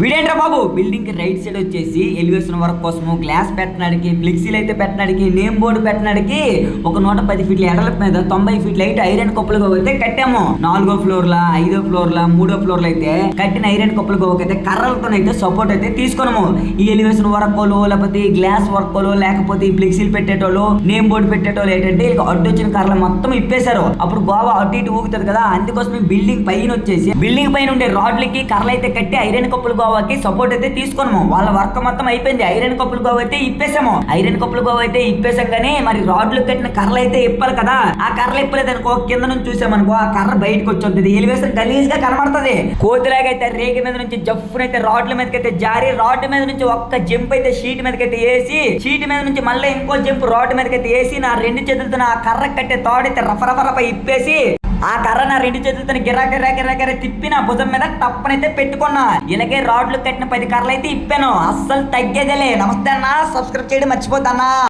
వీడేంట్రా బాబు? బిల్డింగ్కి right side వచ్చేసి ఎలివేషన్ వర్క్ కోసము గ్లాస్ పెట్టడానికి ఫ్లెక్సీలు అయితే పెట్టడానికి నేమ్ బోర్డు పెట్టడానికి ఒక నూట పది ఫీట్ల ఎడల మీద తొంభై ఫీట్ల హైట్ ఐరన్ కప్పులు అయితే కట్టాము. నాలుగో ఫ్లోర్ లా ఐదో ఫ్లోర్ లా మూడో ఫ్లోర్లో అయితే కట్టిన ఐరన్ కప్పులు అయితే కర్రలతో అయితే సపోర్ట్ అయితే తీసుకున్నాము. ఈ ఎలివేషన్ వర్క్ వాళ్ళు లేకపోతే గ్లాస్ వర్క్ వాళ్ళు లేకపోతే ఈ ఫ్లెక్సీలు పెట్టేటోళ్ళు నేమ్ బోర్డు పెట్టేటోళ్ళు ఏంటంటే వీళ్ళకి అడ్డు వచ్చిన కర్రలు మొత్తం ఇప్పేశారు. అప్పుడు గోవా అటు ఇటు ఊగుతుంది కదా అందుకోసం బిల్డింగ్ పైన వచ్చేసి బిల్డింగ్ పైన ఉండే రాడ్లకి కర్రలు అయితే కట్టి ఐరన్ కప్పులు గోవాకి సపోర్ట్ అయితే తీసుకున్నాము వాళ్ళ వర్క్ మొత్తం అయిపోయింది. ఐరన్ కప్పులు గోవ అయితే ఇప్పేసాము. ఐరన్ కప్పులు గోవ అయితే ఇప్పేసాం కానీ మరి రాడ్లు కట్టిన కర్రలు అయితే ఇప్పాలి కదా. ఆ కర్రలు ఇప్పలేదు అనుకో కింద నుంచి చూసామనుకో ఆ కర్ర బయటకు వచ్చి ఎలివేషన్ గలీజ్గా కనబడుతుంది. కోతిలాగైతే అయితే రేగి మీద నుంచి జఫ్ఫునైతే రాడ్ల మీదకైతే జారి రాడ్ మీద నుంచి ఒక్క జంప్ అయితే షీట్ మీదకైతే అయితే వేసి షీట్ మీద నుంచి మళ్ళీ ఇంకో జంప్ రాడ్ మీదకైతే వేసి నా రెండు చేతులతో నా కర్ర కట్టే తోడైతే రఫ రఫ రఫ ఇప్పేసి ఆ కర్ర నా రెండు చేతులతో గిరా గిరా గిరా గిరా తిప్పి నా భుజం మీద తప్పనైతే పెట్టుకున్నా. ఇలాగే రాడ్లు కట్టిన పది కర్రలు అయితే ఇప్పాను. అస్సలు తగ్గేదేలే. నమస్తే అన్న. సబ్స్క్రైబ్ చేయడం మర్చిపోతానా